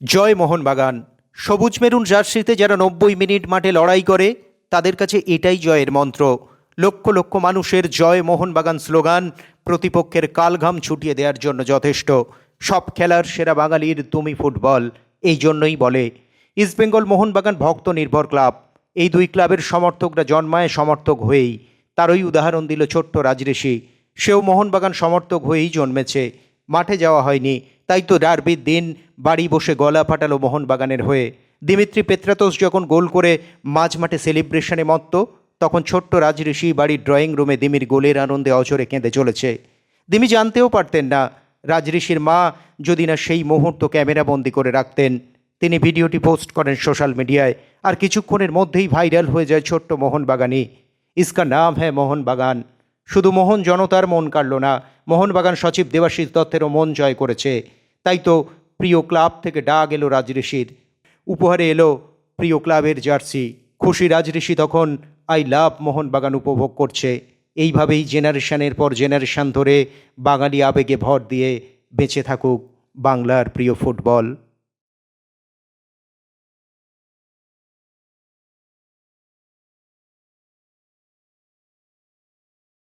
জয় মোহনবাগান সবুজ মেরুন জার্সিতে যারা নব্বই মিনিট মাঠে লড়াই করে, তাদের কাছে এটাই জয়ের মন্ত্র। লক্ষ লক্ষ মানুষের জয় মোহনবাগান স্লোগান প্রতিপক্ষের কালঘাম ছুটিয়ে দেওয়ার জন্য যথেষ্ট। সব খেলার সেরা বাঙালির তুমি ফুটবল, এই জন্যই বলে। ইস্টবেঙ্গল মোহনবাগান ভক্ত নির্ভর ক্লাব। এই দুই ক্লাবের সমর্থকরা জন্মায় সমর্থক হয়েই। তারই উদাহরণ দিল ছোট্ট রাজরেশি সেও মোহনবাগান সমর্থক হয়েই জন্মেছে। মাঠে যাওয়া হয়নি। তাই তো ডার্বির দিন বাড়ি বসে গলা ফাটালো মোহনবাগানের হয়ে। দিমিত্রি পেত্রাতোস যখন গোল করে মাঝ মাঠে সেলিব্রেশনে মত্ত, তখন ছোট্ট রাজঋষি বাড়ির ড্রয়িং রুমে দিমির গোলের আনন্দে অচরে কেঁদে চলেছে। দিমি জানতেও পারতেন না, রাজঋষির মা যদি না সেই মুহূর্ত ক্যামেরাবন্দি করে রাখতেন। তিনি ভিডিওটি পোস্ট করেন সোশ্যাল মিডিয়ায়, আর কিছুক্ষণের মধ্যেই ভাইরাল হয়ে যায় ছোট্ট মোহনবাগানি ইসকা নাম হ্যাঁ মোহনবাগান। শুধু মোহন জনতার মন কাড়ল না মোহনবাগান সচিব দেবাশিস দত্তেরও মন জয় করেছে। তাই তো প্রিয় ক্লাব থেকে ডাক এলো রাজঋষির। উপহারে এলো প্রিয় ক্লাবের জার্সি। খুশি রাজঋষি তখন আই লাভ মোহনবাগান উপভোগ করছে। এইভাবেই জেনারেশনের পর জেনারেশন ধরে বাঙালি আবেগে ভর দিয়ে বেঁচে থাকুক বাংলার প্রিয় ফুটবল।